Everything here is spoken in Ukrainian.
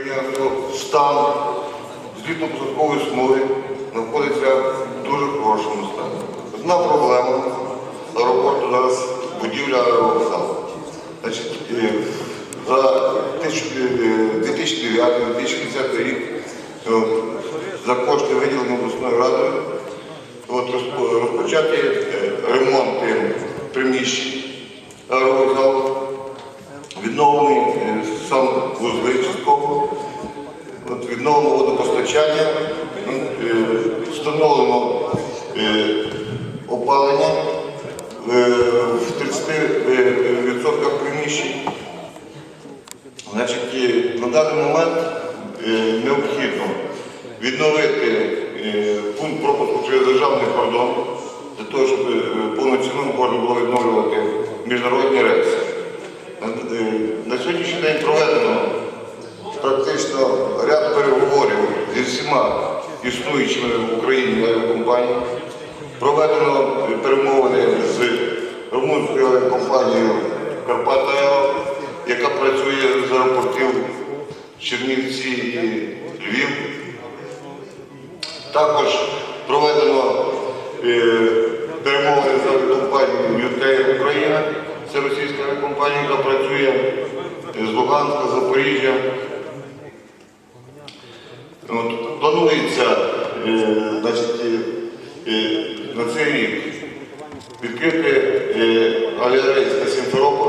підприємство стан злітно-посадкової смуги знаходиться в дуже хорошому стані. Одна проблема аеропорту зараз будівля аеровокзалу. Е, за 2009-2010 рік е, за кошти виділені обласною радою розпочати е, ремонти приміщень аеровокзалу, сам вузли частково, от, відновлено водопостачання, е, встановлено е, опалення е, в 30% приміщень. Значить, на даний момент необхідно відновити пункт пропуску через державний кордон для того, щоб повноцінно можна було відновлювати міжнародні рейси. На, е, сьогоднішній день проведено практично ряд переговорів зі всіма існуючими в Україні авіакомпаніями. Проведено перемовини з румунською авіакомпанією Карпатаеро, яка працює з аеропортів Чернівці і Львів. Також проведено е, перемовини з авіакомпанією UK Україна, це російська компанія, яка працює з Луганська, Запоріжжя. От, планується е, значить, е, е, на цей рік відкрити авіарейс на Сімферополь